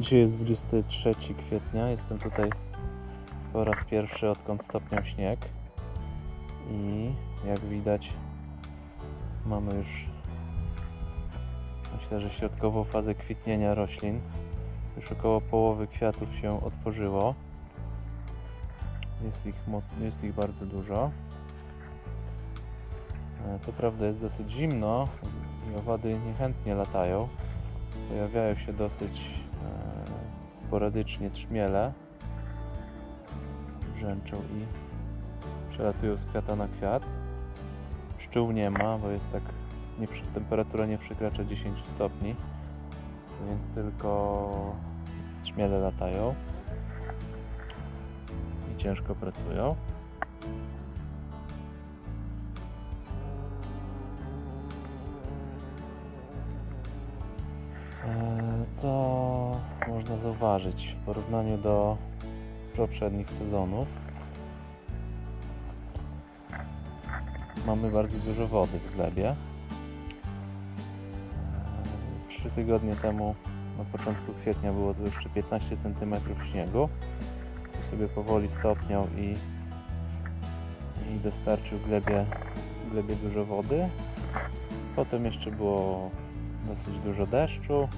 Dzisiaj jest 23 kwietnia. Jestem tutaj po raz pierwszy odkąd stopniał śnieg. I jak widać mamy już myślę, że środkową fazę kwitnienia roślin. Już około połowy kwiatów się otworzyło. Jest ich, jest ich bardzo dużo. E, Co prawda jest dosyć zimno i owady niechętnie latają. Pojawiają się dosyć sporadycznie trzmiele. Brzęczą i przelatują z kwiata na kwiat. Pszczół nie ma, bo jest tak, nie, temperatura nie przekracza 10 stopni, więc tylko trzmiele latają i ciężko pracują. Eee, Co można zauważyć w porównaniu do poprzednich sezonów? Mamy bardzo dużo wody w glebie. Trzy tygodnie temu, na początku kwietnia, było tu jeszcze 15 cm śniegu. Tu sobie powoli stopniał i, i dostarczył glebie, glebie dużo wody. Potem jeszcze było dosyć dużo deszczu,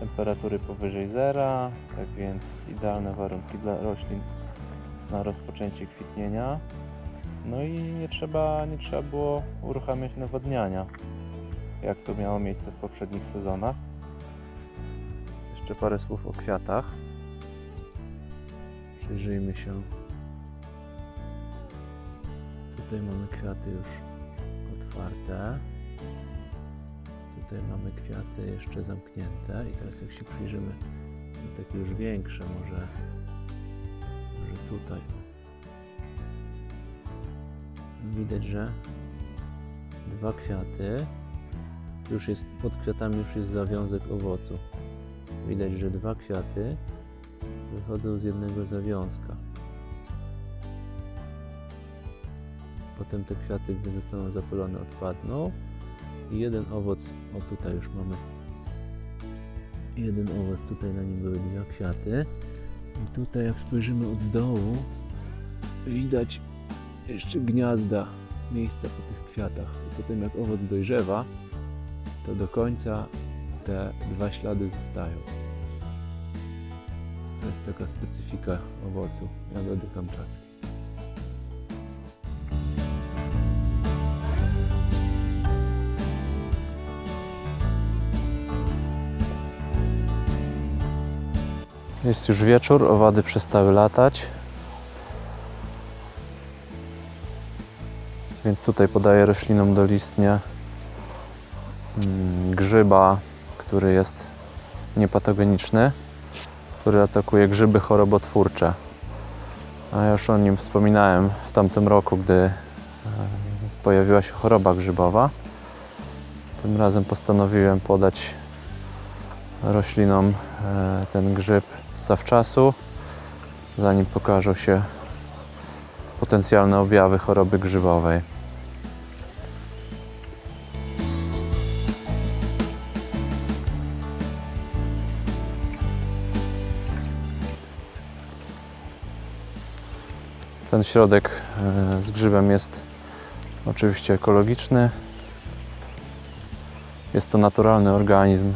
temperatury powyżej zera, tak więc idealne warunki dla roślin na rozpoczęcie kwitnienia. No i nie trzeba, nie trzeba było uruchamiać nawodniania, jak to miało miejsce w poprzednich sezonach. Jeszcze parę słów o kwiatach. Przyjrzyjmy się. Tutaj mamy kwiaty już otwarte. Tutaj mamy kwiaty jeszcze zamknięte i teraz jak się przyjrzymy, takie już większe może, może tutaj. Widać, że dwa kwiaty, już jest, pod kwiatami już jest zawiązek owocu. Widać, że dwa kwiaty wychodzą z jednego zawiązka. Potem te kwiaty, gdy zostaną zapylone, odpadną jeden owoc, o tutaj już mamy. Jeden owoc, tutaj na nim były dwa kwiaty. I tutaj jak spojrzymy od dołu widać jeszcze gniazda, miejsca po tych kwiatach. I potem jak owoc dojrzewa to do końca te dwa ślady zostają. To jest taka specyfika owocu. Jagody kamczackiej Jest już wieczór, owady przestały latać. Więc tutaj podaję roślinom dolistnie mm, grzyba, który jest niepatogeniczny, który atakuje grzyby chorobotwórcze. A ja już o nim wspominałem w tamtym roku, gdy e, pojawiła się choroba grzybowa. Tym razem postanowiłem podać roślinom e, ten grzyb zawczasu, zanim pokażą się potencjalne objawy choroby grzybowej. Ten środek e, z grzybem jest oczywiście ekologiczny. Jest to naturalny organizm,